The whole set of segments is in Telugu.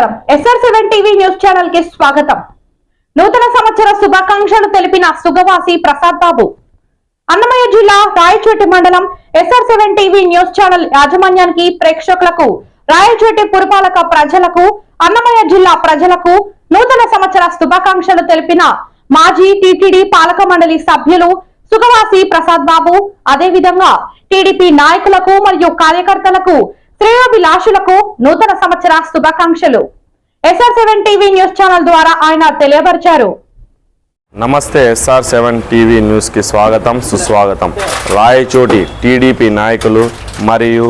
నమస్కారం. ఎస్ఆర్ సెవెన్ టీవీ న్యూస్ ఛానల్కి స్వాగతం. నూతన సంవత్సర శుభాకాంక్షలు తెలిపిన సుగవాసి ప్రసాద్ బాబు. అన్నమయ్య జిల్లా రాయచోటి మండలం SR seven TV news channel యాజమాన్యానికి ప్రేక్షకులకు రాయచోటి పురపాలక ప్రజలకు అన్నమయ్య జిల్లా ప్రజలకు నూతన సంవత్సర శుభాకాంక్షలు తెలిపిన మాజీ టిటిడి పాలక మండలి సభ్యులు సుగవాసి ప్రసాద్ బాబు. అదేవిధంగా టీడీపీ నాయకులకు మరియు కార్యకర్తలకు శ్రేయోభిలాషులకు నూతన సంవత్సర శుభాకాంక్షలు. SR seven TV news channel ద్వారా ఆయన తెలియపరిచారు. నమస్తే ఎస్ఆర్ సెవెన్ టీవీ న్యూస్కి స్వాగతం సుస్వాగతం. రాయచోటి టీడీపీ నాయకులు మరియు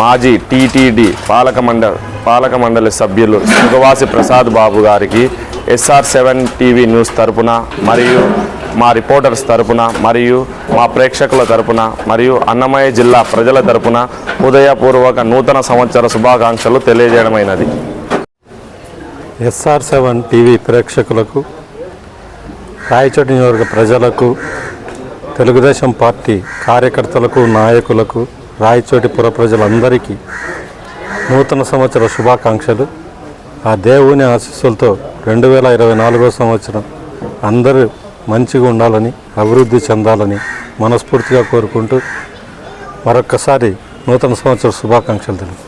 మాజీ టీటీడీ పాలక మండలి పాలక మండలి సభ్యులు సుగవాసి ప్రసాద్ బాబు గారికి ఎస్ఆర్ సెవెన్ టీవీ న్యూస్ తరపున మరియు మా రిపోర్టర్స్ తరపున మరియు మా ప్రేక్షకుల తరపున మరియు అన్నమయ్య జిల్లా ప్రజల తరపున ఉదయపూర్వక నూతన సంవత్సర శుభాకాంక్షలు తెలియజేయడమైనది. ఎస్ఆర్ సెవెన్ టీవీ ప్రేక్షకులకు రాయచోటి నియోజక ప్రజలకు తెలుగుదేశం పార్టీ కార్యకర్తలకు నాయకులకు రాయచోటి పుర ప్రజలందరికీ నూతన సంవత్సర శుభాకాంక్షలు. ఆ దేవుని ఆశీస్సులతో రెండు వేల ఇరవై నాలుగో సంవత్సరం అందరూ మంచిగా ఉండాలని అభివృద్ధి చెందాలని మనస్ఫూర్తిగా కోరుకుంటూ మరొక్కసారి నూతన సంవత్సర శుభాకాంక్షలు తెలుపు